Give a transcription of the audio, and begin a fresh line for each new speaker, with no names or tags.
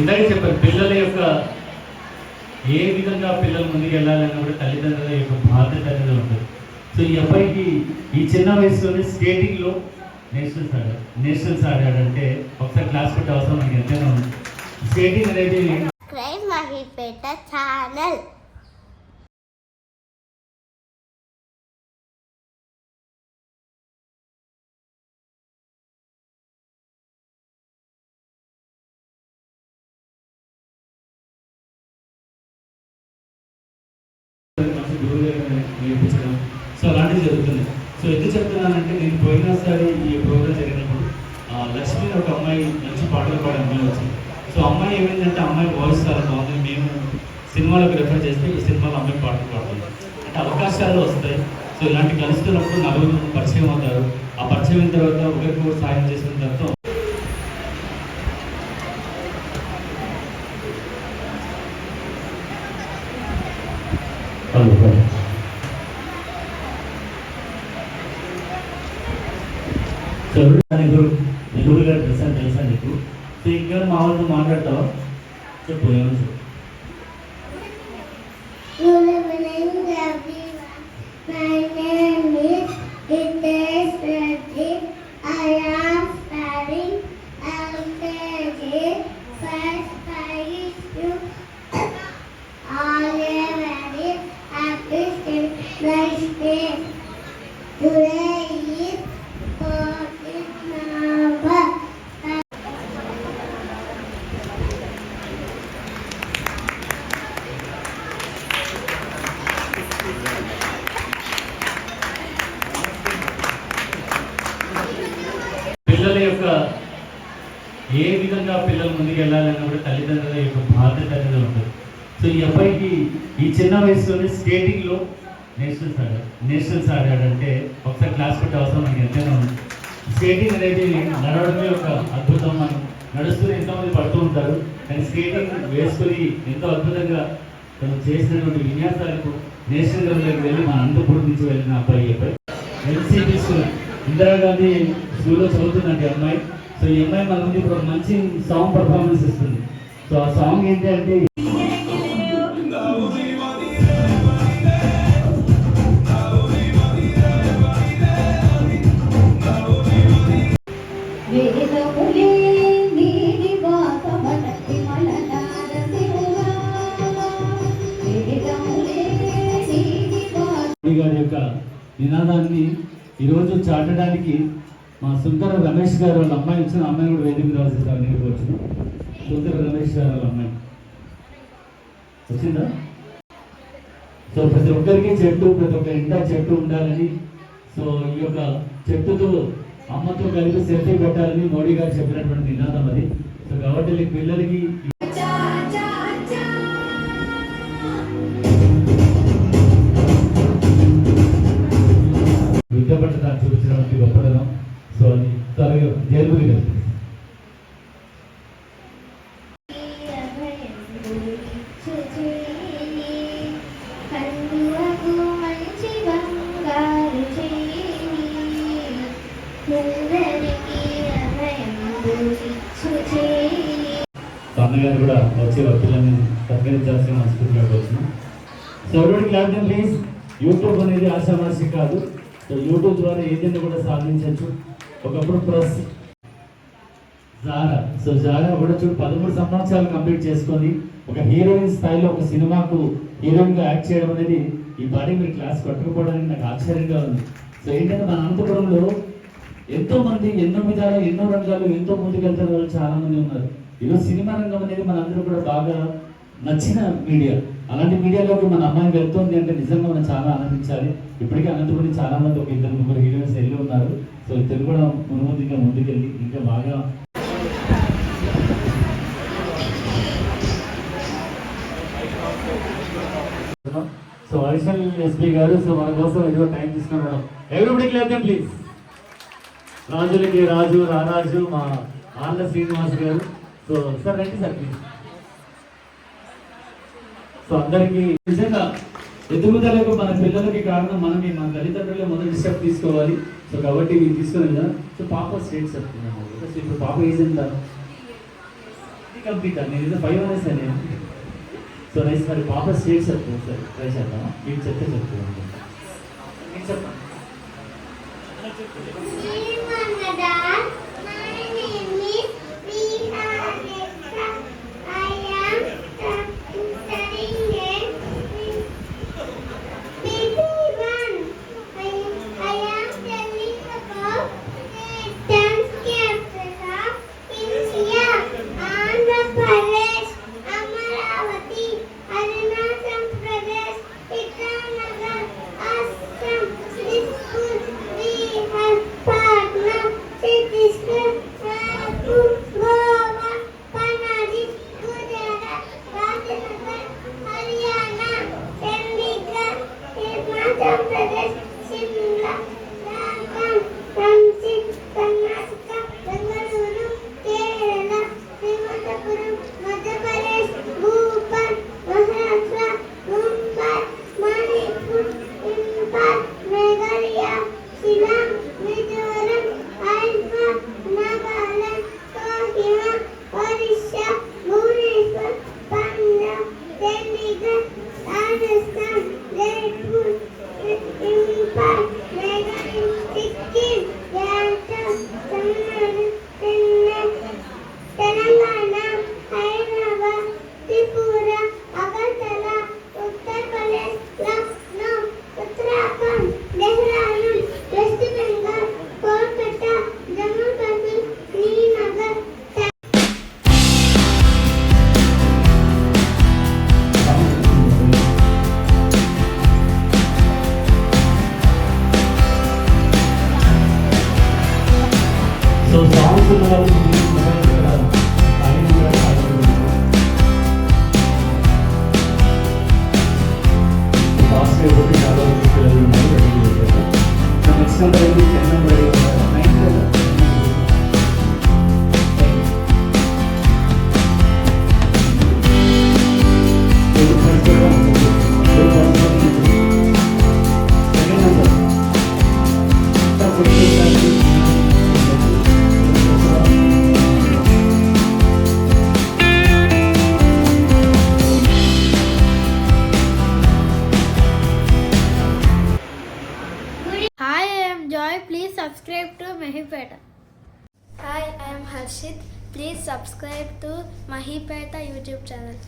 ఇందాక చెప్పారు పిల్లల యొక్క ఏ విధంగా పిల్లలు ముందుకు వెళ్ళాలన్నా కూడా తల్లిదండ్రుల యొక్క బాధ్యత అనేది ఉంటుంది. సో ఈ అబ్బాయికి ఈ చిన్న వయసులోనే స్కేటింగ్లో నేషనల్స్ ఆడాడు. నేషనల్స్ ఆడాడంటే ఒకసారి క్లాస్ పెట్టే అవసరం మనకి ఎంతైనా ఉంది. స్కేటింగ్ అనేది
ఛానల్.
ఎందుకు చెప్తున్నానంటే నేను పోయినసారి ఈ ప్రోగ్రామ్ జరిగినప్పుడు లక్ష్మి ఒక అమ్మాయి మంచి పాటలు పాడే అమ్మాయి వచ్చింది. సో అమ్మాయి ఏమైందంటే అమ్మాయి వాయిస్ చాలా బాగుంది. మేము సినిమాలకు రెఫర్ చేస్తే ఈ సినిమాలో అమ్మాయి పాటలు పాడుతుంది. అంటే అవకాశాలు వస్తాయి. సో ఇలాంటి కలుస్తున్నప్పుడు నలుగురు పరిచయం అవుతారు. ఆ పరిచయం అయిన తర్వాత ఒకరికి సాయం చేసిన తర్వాత సో నీకు గురువు గారు తెలుసా తెలుసా నీకు? ఇంకా మా మాట్లాడతావా? చెప్పు ఏమని చెప్పు? ఏ విధంగా పిల్లలు ముందుకు వెళ్ళాలన్న కూడా తల్లిదండ్రుల యొక్క బాధ్యత అనేది ఉంటుంది. సో ఈ అబ్బాయికి ఈ చిన్న వయసులోనే స్కేటింగ్లో నేషనల్స్ ఆడాడు నేషనల్స్ ఆడాడంటే ఒకసారి క్లాస్ పెట్టే అవసరం మనకి ఎంతైనా ఉంది. స్కేటింగ్ అనేది నడవడమే ఒక అద్భుతం మనం నడుస్తూ ఎంతోమంది పడుతూ ఉంటారు. కానీ స్కేటింగ్ వేసుకుని ఎంతో అద్భుతంగా తను చేసినటువంటి విన్యాసాలకు నేషనల్ లెవెల్కి వెళ్ళి మన అనంతపురం నుంచి వెళ్ళిన అబ్బాయి అబ్బాయి. ఎన్సీపీ స్కూల్ ఇందిరాగాంధీ స్కూల్లో చదువుతుందండి ఈ అమ్మాయి. సో ఈ అమ్మాయి మన ముందు ఇప్పుడు మంచి సాంగ్ పర్ఫార్మెన్స్ ఇస్తుంది. సో ఆ సాంగ్ ఏంటి అంటే గారి యొక్క నినాదాన్ని ఈరోజు చాటడానికి మా సుందర రమేష్ గారు వాళ్ళ అమ్మాయి వచ్చిన అమ్మాయి కూడా వేదిక రాసిస్తాను నీకు వచ్చిన సుందర రమేష్ గారు వాళ్ళ అమ్మాయి. వచ్చిందా? సో ప్రతి ఒక్కరికి చెట్టు ప్రతి ఒక్క ఇంట చెట్టు ఉండాలని సో ఈ యొక్క చెట్టుతో అమ్మతో కలిపి సెల్ఫీ పెట్టాలని మోడీ గారు చెప్పినటువంటి నినాదం అది. సో కాబట్టి పిల్లలకి విద్య పట్ల దాన్ని చూపించడానికి గొప్ప సో అది త్వరగా జరుగుతుంది కదా సో అన్నగారు కూడా వచ్చే పిల్లల్ని సత్కరించాల్సిన మనస్ఫూర్తిగా కోరుతున్నాం సో ఎవరికి క్లాప్ ప్లీజ్ యూట్యూబ్ అనేది ఆశామాషి కాదు. సో యూట్యూబ్ ద్వారా ఏదైనా కూడా సాధించవచ్చు. ఒకప్పుడు ప్రెస్ జారా. సో జారా కూడా చూడు పదమూడు సంవత్సరాలు కంప్లీట్ చేసుకొని ఒక హీరోయిన్ స్థాయిలో ఒక సినిమాకు హీరోయిన్గా యాక్ట్ చేయడం అనేది ఈ బాడీ మీరు క్లాస్ కొట్టకపోవడానికి నాకు ఆశ్చర్యంగా ఉంది. సో ఏంటంటే మన అనంతపురంలో ఎంతో మంది ఎన్నో విధాలు ఎన్నో రంగాలు ఎంతో ముందుకెళ్తారు వాళ్ళు చాలా మంది ఉన్నారు. ఈరోజు సినిమా రంగం అనేది మనందరూ కూడా బాగా నచ్చిన మీడియా అలాంటి మీడియాలోకి మన అమ్మాయి వెళ్తుంది అంటే నిజంగా మనం చాలా ఆనందించాలి. ఇప్పటికే అనంతపురం చాలా మంది ఒక ఇద్దరు ముగ్గురు హీరోయిన్స్ వెళ్ళి ఉన్నారు. సో ఇద్దరు కూడా ముందు ఇంకా ముందుకెళ్ళి ఇంకా బాగా సో అడిషనల్ ఎస్పీ గారు సో మన కోసం ఏదో టైం తీసుకున్నాడు. ఎవ్రీబడి క్లాప్ ప్లీజ్ రాజులకి రాజు రారాజు మా ఆళ్ళ శ్రీనివాస్ గారు. సో సార్ రండి సార్ ప్లీజ్ సో అందరికి నిజంగా ఎదుగుదలకు మన పిల్లలకి కారణం మనమే. మన తల్లిదండ్రులే మొదటి స్టెప్ తీసుకోవాలి. సో కాబట్టి మీరు తీసుకునే కదా సో పాప స్టేట్ చెప్తున్నాము సో ఇప్పుడు పాప ఏజ్ ఎంత?
కంప్లీట్? నేను ఏదో ఫైవ్ అనేసి అని సో నైస్ మరి పాప స్టేట్ చెప్తాను సార్. ట్రై చేద్దాం మీరు చెప్తే చెప్తాను. Lord. Hi I'm Harshit please subscribe to
Mahipeta YouTube channel